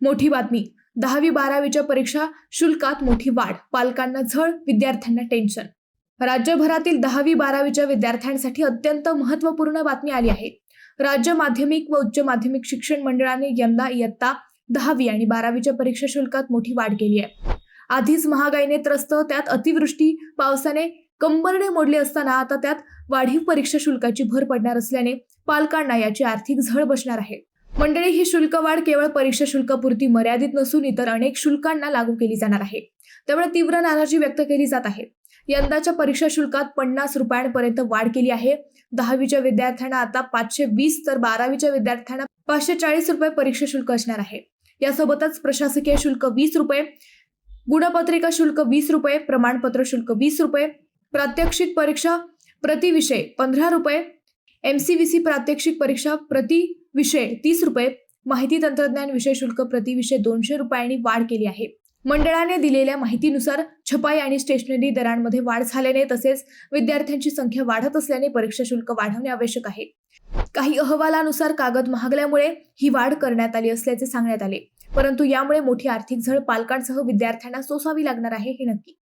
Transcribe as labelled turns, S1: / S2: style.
S1: मोठी बातमी. दहावी बारावीच्या परीक्षा शुल्कात मोठी वाढ पालकांना झळ विद्यार्थ्यांना टेन्शन. राज्यभरातील दहावी बारावीच्या विद्यार्थ्यांसाठी अत्यंत महत्त्वपूर्ण बातमी आली आहे. राज्य माध्यमिक व उच्च माध्यमिक शिक्षण मंडळाने यंदा इयत्ता दहावी आणि बारावीच्या परीक्षा शुल्कात मोठी वाढ केली आहे. आधीच महागाईने त्रस्त त्यात अतिवृष्टी पावसाने कंबरडे मोडले असताना आता त्यात वाढीव परीक्षा शुल्काची भर पडणार असल्याने पालकांना याची आर्थिक झळ बसणार आहे. मंडळी ही शुल्क वाढ केवळ परीक्षा शुल्कापुरती मर्यादित नसून इतर अनेक शुल्कांना लागू केली जाणार आहे. त्यामुळे तीव्र नाराजी व्यक्त केली जात आहे. यंदाच्या परीक्षा शुल्कात पन्नास रुपयांपर्यंत वाढ केली आहे. दहावीच्या विद्यार्थ्यांना आता पाचशे वीस तर बारावीच्या विद्यार्थ्यांना पाचशे चाळीस रुपये परीक्षा शुल्क असणार आहे. यासोबतच प्रशासकीय शुल्क वीस रुपये गुणपत्रिका शुल्क वीस रुपये प्रमाणपत्र शुल्क वीस रुपये प्रात्यक्षिक परीक्षा प्रतिविषय पंधरा रुपये एम सी सी प्रात्यक्षिक परीक्षा प्रति विषय तीस रुपये. माहिती तंत्रज्ञान विषय शुल्क प्रति विषय दोनशे रुपयांनी वाढ केली आहे. मंडळाने दिलेल्या माहितीनुसार छपाई आणि स्टेशनरी दरांमध्ये वाढ झाल्याने तसेच विद्यार्थ्यांची संख्या वाढत असल्याने परीक्षा शुल्क वाढवणे आवश्यक आहे. काही अहवालानुसार कागद महागल्यामुळे ही वाढ करण्यात आली असल्याचे सांगण्यात आले. परंतु यामुळे मोठी आर्थिक झळ पालकांसह विद्यार्थ्यांना सोसावी लागणार आहे हे नक्की.